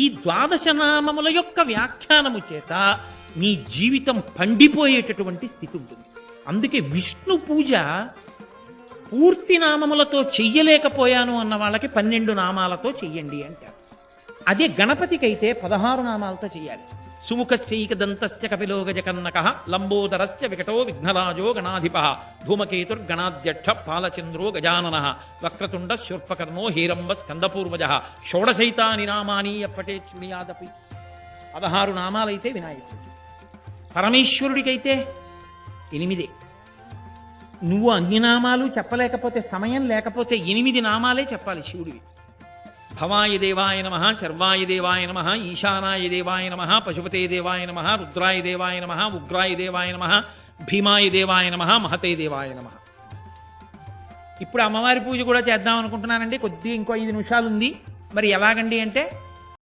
ఈ ద్వాదశ నామముల యొక్క వ్యాఖ్యానము చేత నీ జీవితం పండిపోయేటటువంటి స్థితి ఉంటుంది. అందుకే విష్ణు పూజ పూర్తి నామములతో చెయ్యలేకపోయాను అన్న వాళ్ళకి పన్నెండు నామాలతో చెయ్యండి అంటారు. అదే గణపతికైతే పదహారు నామాలతో చేయాలి సుముఖశ్చైకదంతస్య కపిలో గజకన్నక లంబోదరస్య వికటో విఘ్నరాజో గణాధిప ధూమకేతుర్గణాధ్యక్ష పాలచంద్రో గజానన వక్రతుండ శూర్పకర్ణో హీరంబ స్కందపూర్వజ షోడశైతాని నామాని అప్పటే చుడియాదపి పదహారు నామాలైతే వినాయకుడు పరమేశ్వరుడికైతే ఎనిమిదే. నువ్వు అన్ని నామాలు చెప్పలేకపోతే సమయం లేకపోతే ఎనిమిది నామాలే చెప్పాలి శివుడివి. భవాయ దేవాయ నమ శర్వాయ దేవాయ నమ ఈశానాయ దేవాయ నమ పశుపతే దేవాయ నమ రుద్రాయ దేవాయ నమ ఉగ్రాయ దేవాయ నమ భీమాయ దేవాయ నమ మహతే దేవాయ నమ. ఇప్పుడు అమ్మవారి పూజ కూడా చేద్దాం అనుకుంటున్నానండి. ఇంకో ఐదు నిమిషాలు ఉంది. మరి ఎలాగండి అంటే